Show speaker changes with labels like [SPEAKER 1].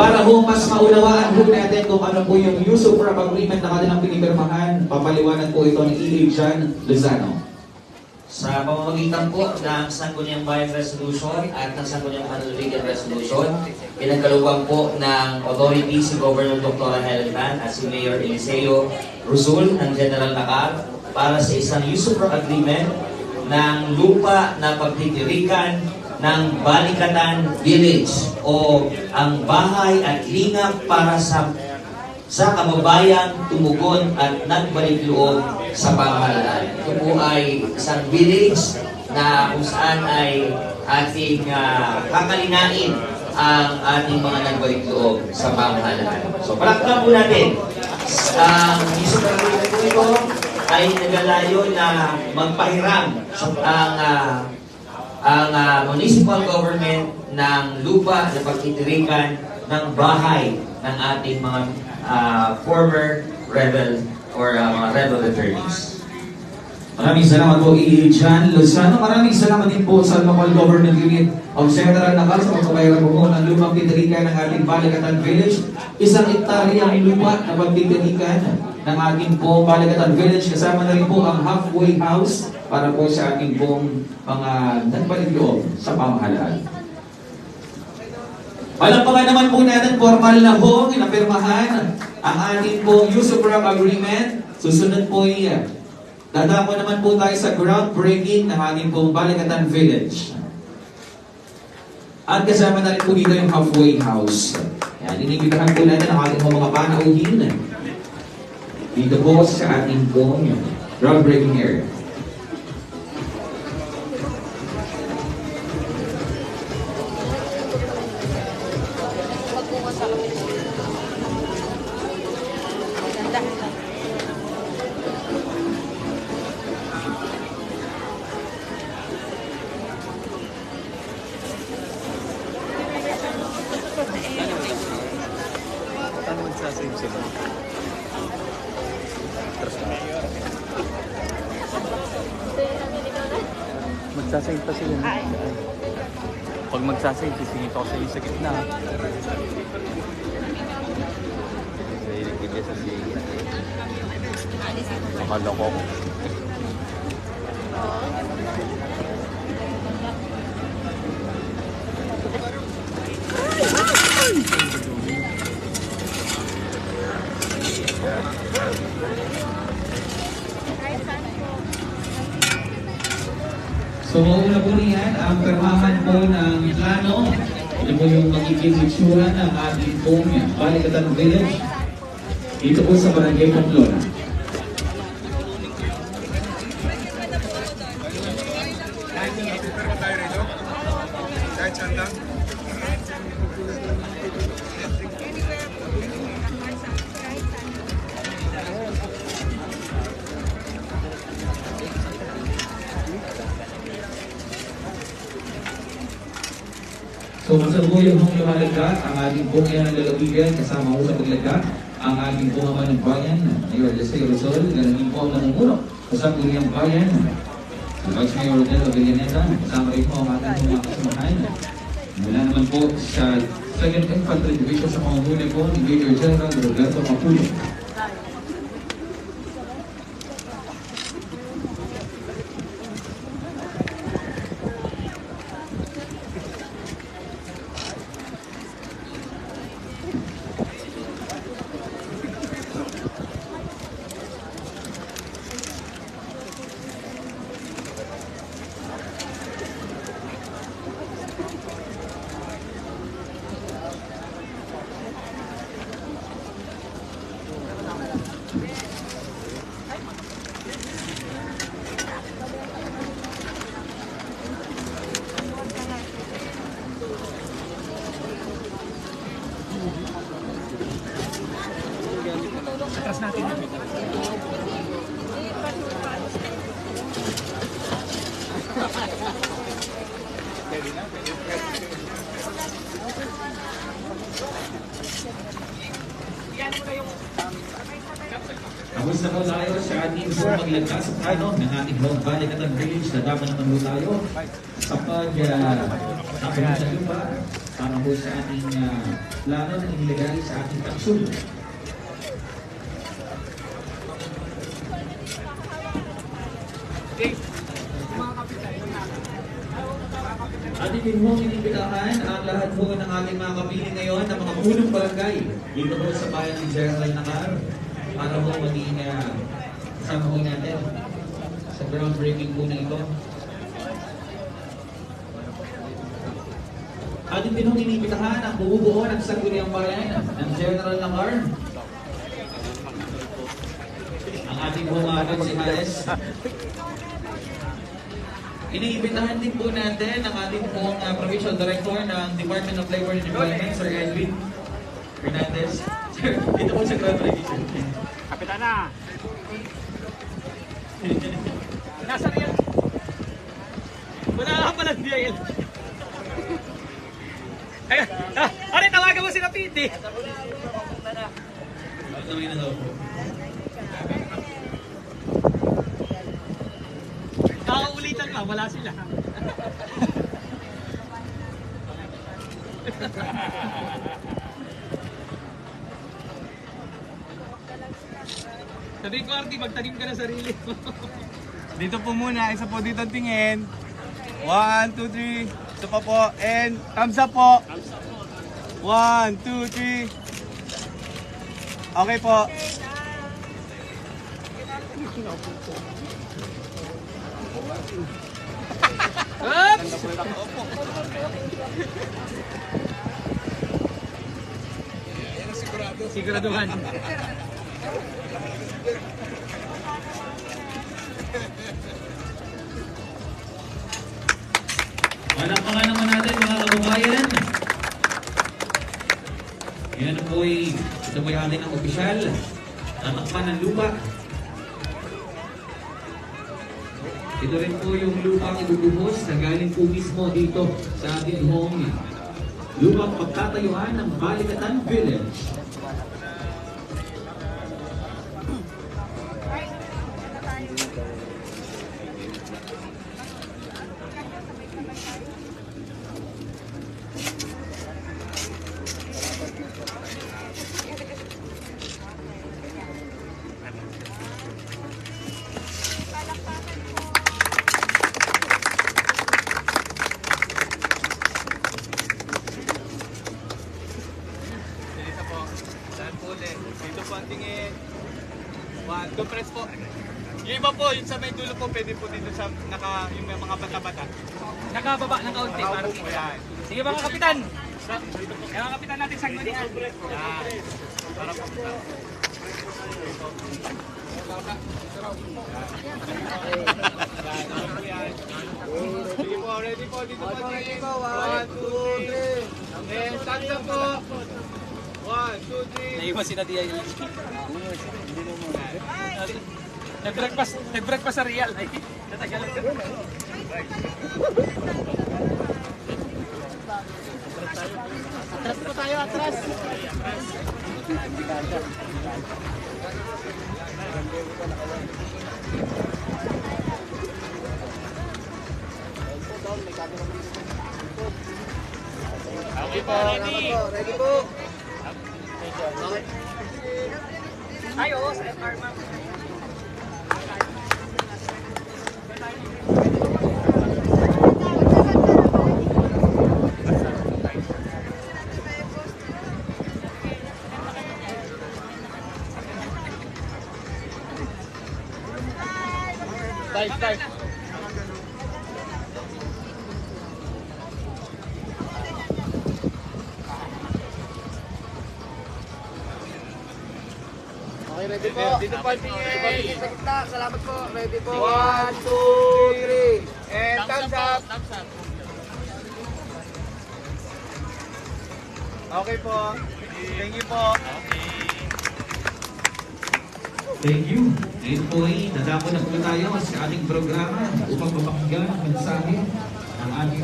[SPEAKER 1] Para ho mas maunawaan ho natin kung ano po yung use of agreement na kanilang pinipirmahan, papaliwanag po ito ni E.A. John Lozano.
[SPEAKER 2] Sa pamamagitan po ng Sangguniang Bayan Resolution at ng Sangguniang Manliligan Resolution, pinagkalupang po ng authority si Governor Dr. Helen Tan at si Mayor Eliseo Rusul ng General Nakar para sa isang usufruct agreement ng lupa na pagtitirikan ng Balikatan Village o ang bahay at lingap para sa sa kababayang tumugon at nagbalik loob sa pamahalaan. Ito po ay isang village na kung saan ay ating uh, kakalinain ang ating mga nagbalik loob sa pamahalaan. So palakpan po natin. Ang isang agreement po ito ay nagalayo na magpahiram ang ah, ang ah, municipal government ng lupa na pagtitirikan ng bahay ng ating mga ah, former rebel or ah, mga rebel attorneys.
[SPEAKER 1] Maraming salamat po. John Lozano. Maraming salamat din po sa local government unit of Central Nakal sa pagpapayaran po ng lumang titirikan ng ating Balikatan Village. Isang hektarya ang lupa na pagtitirikan ng ating po Balikatan Village. Kasama na rin po ang halfway house para po sa ating pong mga nagbalik loob sa pamahalaan. Palampakan naman po natin formal na po, pinapirmahan ang ating pong prop agreement. Susunod po iya. Dadako naman po tayo sa groundbreaking ng ating pong Balikatan Village. At kasama na rin po dito yung halfway house. Yan, inibitahan po natin ang ating mga panauhin. Dito po sa ating pong groundbreaking area.
[SPEAKER 3] Magsasave pa sila.
[SPEAKER 4] Ay.
[SPEAKER 3] Pag magsasave, sisingit ako sa iyo sa gitna. Sa iligid sa sige. Makaloko ko.
[SPEAKER 1] So, una po niyan, ang permahan po ng plano. Ito po yung magiging itsura ng ating pong Balikatan Village. Dito po sa Barangay Pamplona. So, masalubuyang hong lumalagda ang ating yan ng lalawigan kasama ko sa paglagda ang ating ama ng bayan, Mayor Leslie Rizal, ganun po ang namumuno sa Sangguniang Bayan. Vice Mayor Rodel Villaneta, kasama rin po ang ating mga kasamahan. Mula naman po sa 2nd Infantry Division sa pamumuno po ni Major General Roberto Mapulo. Tapos na po tayo sa ating po maglagda sa plano ng ating Long Balikatan Village. Nadama naman po tayo sa pag uh, sa lupa para po sa ating uh, plano na inilagay sa ating kapsul. Ating din po inibitahan ang lahat po ng ating mga kapili ngayon ng mga punong barangay dito po sa bayan ng General Nakar para po maging uh, kasama po natin sa groundbreaking po na ito. Ating din po inibitahan ang bumubuo ng Sangguniang Bayan ng General Nakar. Ang ating po mga konsihales Iniimbitahan din po natin ang ating pong uh, Provincial Director ng Department of Labor and Employment, Sir Edwin Hernandez. Sir, dito po sa groundbreaking, sir.
[SPEAKER 3] Kapitana! Nasa real? Wala ka pala DIL. Ay, ah, ano, tawagan mo si Kapiti.
[SPEAKER 1] Tuloy na po.
[SPEAKER 3] Kakaulitan ka, wala sila. Sabi ko, Artie, magtanim ka na sarili mo.
[SPEAKER 4] Dito po muna, isa po dito tingin. One, two, three. Ito pa po. And thumbs up po. One, two, three. Okay po.
[SPEAKER 3] Oops! Siguraduhan.
[SPEAKER 1] Malakpakan naman natin mga kababayan. Yan po ay, ito po yung ating ang opisyal. Tatakpan ng lupa. Ito rin po yung lupang ibubuhos na galing po mismo dito sa ating home. Lupang pagtatayuan ng Balikatan Village.
[SPEAKER 4] Two, press po. Yung iba po, yung sa may dulo po, pwede po dito sa naka, yung may mga bata-bata.
[SPEAKER 3] Nakababa ng kaunti para
[SPEAKER 4] po yan.
[SPEAKER 3] Sige mga kapitan. Kaya mga kapitan natin sa Gunian.
[SPEAKER 4] Yan. Para po. Sige po, ready po. Dito po tingin. One, two, three. And thumbs up po. One, two, three.
[SPEAKER 3] Naiwan si Nadia yung Nag-breakfast, nag-breakfast sa real. Ay, natagalan ka. Atras po tayo, atras. Okay po, ready.
[SPEAKER 4] Ready po.
[SPEAKER 3] Tayo, sa FR ma'am.
[SPEAKER 4] Start.
[SPEAKER 5] Po.
[SPEAKER 4] Dito po ang tingin.
[SPEAKER 5] Salamat po. Ready po.
[SPEAKER 4] One, two, three. And thumbs up. Okay po. Thank you po.
[SPEAKER 1] Thank you. Ngayon po ay dadako na po tayo sa ating programa upang mapakinggan ang mensahe ng ating